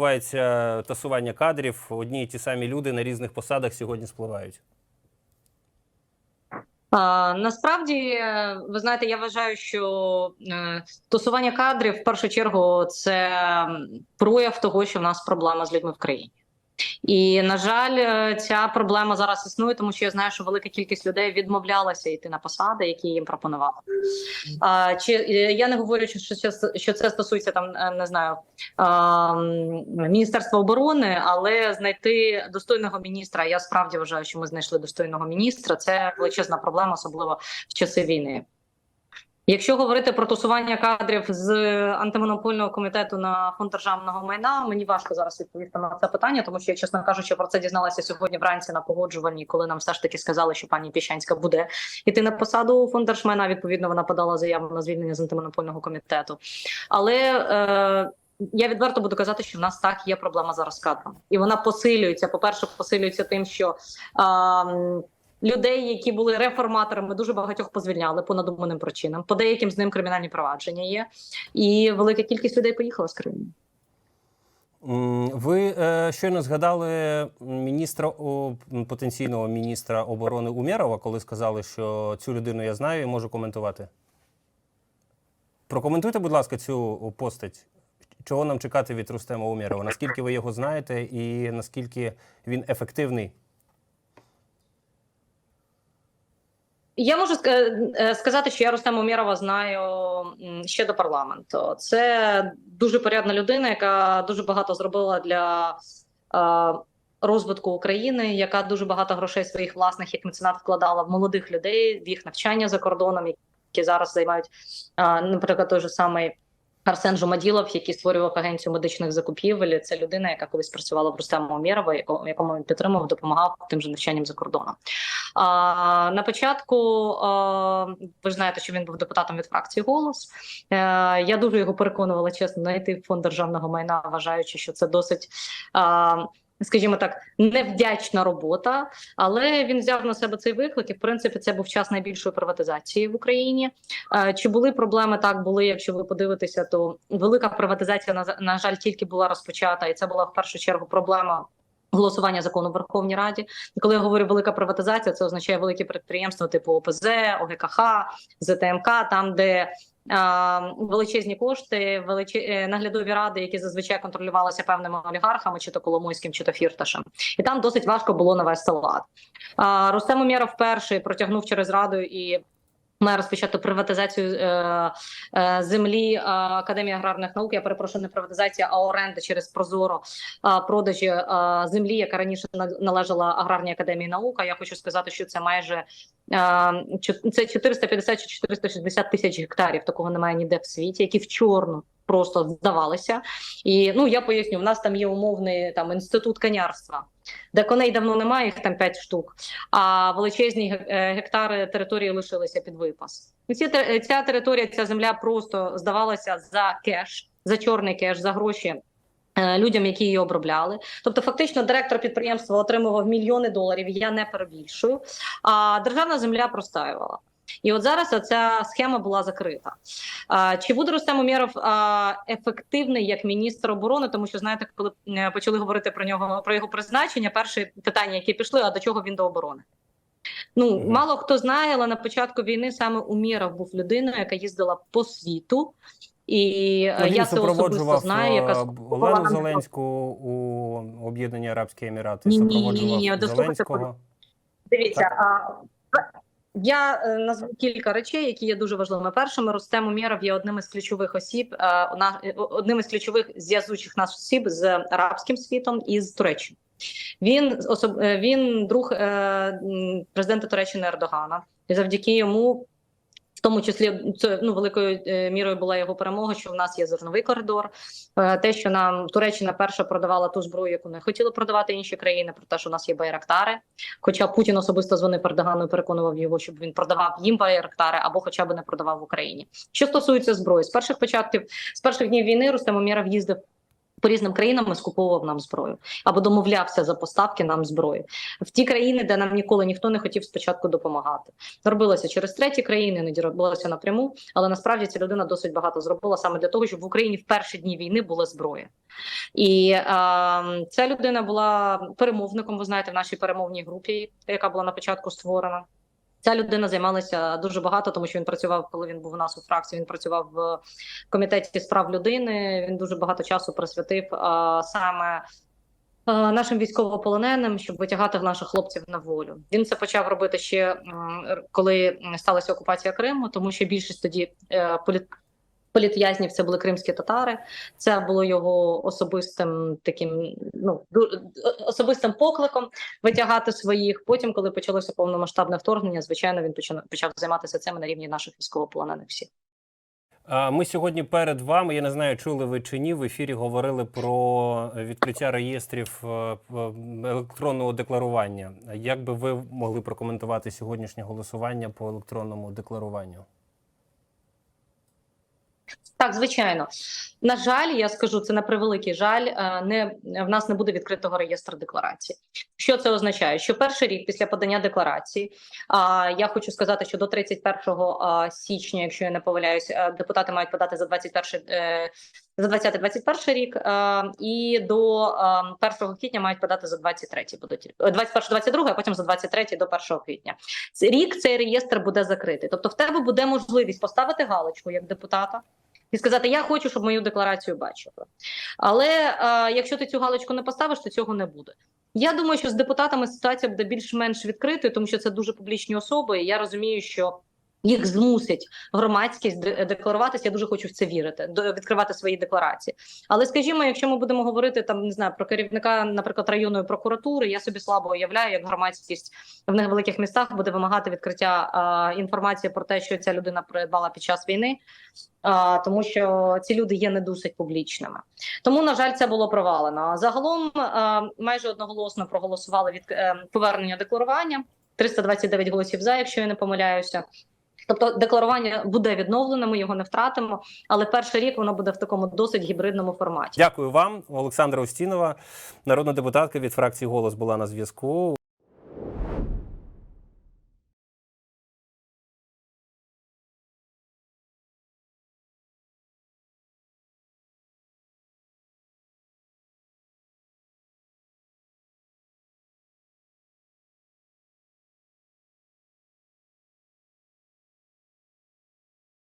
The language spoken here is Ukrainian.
відбувається тасування кадрів. Одні і ті самі люди на різних посадах сьогодні спливають. А, насправді, е, ви знаєте, я вважаю, що стосування кадрів в першу чергу це прояв того, що в нас проблема з людьми в країні. І на жаль, е, ця проблема зараз існує, тому що я знаю, що велика кількість людей відмовлялася йти на посади, які їм пропонували. А, чи е, я не говорю, що це, що це стосується там, е, не знаю, а, Міністерства оборони, але знайти достойного міністра. Я справді вважаю, що ми знайшли достойного міністра. Це величезна проблема, особливо в часи війни. Якщо говорити про тусування кадрів з антимонопольного комітету на фонд державного майна, мені важко зараз відповісти на це питання, тому що я, чесно кажучи, про це дізналася сьогодні вранці на погоджуванні, коли нам все ж таки сказали, що пані Піщанська буде іти на посаду фонд держмайна. Відповідно, вона подала заяву на звільнення з антимонопольного комітету. Але е, я відверто буду казати, що в нас так є проблема зараз з кадрами, і вона посилюється. По перше, посилюється тим, що е, людей, які були реформаторами, дуже багатьох позвільняли по надуманим причинам. По деяким з ним кримінальні провадження є, і велика кількість людей поїхала з країни. Ви е, щойно згадали міністра потенційного міністра оборони Умєрова, коли сказали, що цю людину я знаю і можу коментувати. Прокоментуйте, будь ласка, цю постать. Чого нам чекати від Рустема Умєрова? Наскільки ви його знаєте, і наскільки він ефективний? Я можу е, сказати, що я Рустема Умєрова знаю ще до парламенту. Це дуже порядна людина, яка дуже багато зробила для е, розвитку України, яка дуже багато грошей своїх власних як меценат вкладала в молодих людей, в їх навчання за кордоном, які зараз займають, е, наприклад, той же самий. Арсен Жумаділов, який створював агенцію медичних закупівель, це людина, яка колись працювала в Рустема Умєрова, якому він підтримував, допомагав тим же навчанням за кордоном. А, на початку а, ви ж знаєте, що він був депутатом від фракції голос. А, я дуже його переконувала, чесно, знайти фонд державного майна, вважаючи, що це досить. А, Скажімо так, невдячна робота, але він взяв на себе цей виклик. І в принципі, це був час найбільшої приватизації в Україні. Чи були проблеми? Так були. Якщо ви подивитеся, то велика приватизація на, на жаль тільки була розпочата, і це була в першу чергу проблема голосування закону в Верховній Раді. І коли я говорю велика приватизація, це означає великі підприємства типу ОПЗ, ОГКХ, ЗТМК, там де а, величезні кошти, величе... е, наглядові ради, які зазвичай контролювалися певними олігархами, чи то Коломойським, чи то Фірташем, і там досить важко було навести лад. А, Рустем Умєров перший протягнув через раду і. Має розпочати приватизацію е, е, землі е, Академії аграрних наук. Я перепрошую, не приватизація, а оренда через Прозоро е, продажі е, землі, яка раніше на- належала аграрній академії наук. А я хочу сказати, що це майже е, це 450 чи 460 тисяч гектарів. Такого немає ніде в світі, які в чорну просто здавалися. І ну я поясню, в нас там є умовний там інститут конярства, де коней давно немає, їх там 5 штук. А величезні е, гектари території лишилися під випас. Ці ця територія, ця земля просто здавалася за кеш, за чорний кеш, за гроші. е, Людям, які її обробляли, тобто фактично директор підприємства отримував мільйони доларів. Я не перебільшую. А державна земля простаювала. І от зараз ця схема була закрита. Чи буде Рустем Умєров ефективний як міністр оборони? Тому що знаєте, коли е, почали говорити про нього про його призначення, перше питання, які пішли, а до чого він до оборони? Ну мало хто знає, але на початку війни саме Умєров був людиною, яка їздила по світу. І е, Ну, він я це особисто знаю, яка е, Олену Зеленську у Об'єднані Арабські Емірати. Ні, ні, ні, ні, дослухайте, Зеленського. Дивіться, а, я е, назву кілька речей, які є дуже важливими. Першими Рустем Умєров є одним із ключових осіб, е, е, одним із ключових зв'язучих нас осіб з арабським світом і з Туреччиною. Він особ... він друг президента Туреччини Ердогана, і завдяки йому. Тому числі це ну великою е, мірою була його перемога, що в нас є зерновий коридор. Е, те, що нам Туреччина перша продавала ту зброю, яку не хотіли продавати інші країни, про те, що у нас є байрактари. Хоча Путін особисто дзвонив Ердогану і переконував його, щоб він продавав їм байрактари або хоча б не продавав в Україні. Що стосується зброї, з перших початків, з перших днів війни Рустем Умєров їздив по різним країнам і скуповував нам зброю або домовлявся за поставки нам зброї в ті країни, де нам ніколи ніхто не хотів спочатку допомагати. Робилося через треті країни, не робилося напряму, але насправді ця людина досить багато зробила саме для того, щоб в Україні в перші дні війни була зброя. І е, ця людина була перемовником. Ви знаєте, в нашій перемовній групі, яка була на початку створена. Ця людина займалася дуже багато, тому що він працював, коли він був у нас у фракції. Він працював в комітеті справ людини. Він дуже багато часу присвятив а, саме нашим військовополоненим, щоб витягати наших хлопців на волю. Він це почав робити ще коли сталася окупація Криму, тому що більшість тоді е, політ. Політв'язнів це були кримські татари. Це було його особистим таким ну особистим покликом витягати своїх. Потім, коли почалося повномасштабне вторгнення, звичайно, він почав почав займатися цим на рівні наших військовополонених всіх. Ми сьогодні перед вами, я не знаю, чули ви чи ні, в ефірі говорили про відкриття реєстрів е, електронного декларування. Як би ви могли прокоментувати сьогоднішнє голосування по електронному декларуванню? Так, звичайно. На жаль, я скажу це на превеликий жаль. е, Не в нас не буде відкритого реєстру декларації. Що це означає? Що перший рік після подання декларації, а я хочу сказати, що до 31 а, січня, якщо я не помиляюсь, е, депутати мають подати за 21 е, за 20-21 рік, і до е, 1 квітня мають подати за 23 будуть 21-22, а потім за 23 до 1 квітня. Рік цей реєстр буде закритий. Тобто, в тебе буде можливість поставити галочку як депутата і сказати: Я хочу, щоб мою декларацію бачили. Але е, якщо ти цю галочку не поставиш, то цього не буде. Я думаю, що з депутатами ситуація буде більш-менш відкритою, тому що це дуже публічні особи. І я розумію, що їх змусить громадськість декларуватися. Я дуже хочу в це вірити, до- відкривати свої декларації. Але скажімо, якщо ми будемо говорити там, не знаю, про керівника, наприклад, районної прокуратури, я собі слабо уявляю, як громадськість в невеликих містах буде вимагати відкриття а, інформації про те, що ця людина придбала під час війни, а, тому що ці люди є не досить публічними. Тому, на жаль, це було провалено. Загалом а, майже одноголосно проголосували від е, повернення декларування. 329 голосів за, якщо я не помиляюся. Тобто декларування буде відновлено, ми його не втратимо, але перший рік воно буде в такому досить гібридному форматі. Дякую вам, Олександра Устінова, народна депутатка від фракції Голос була на зв'язку.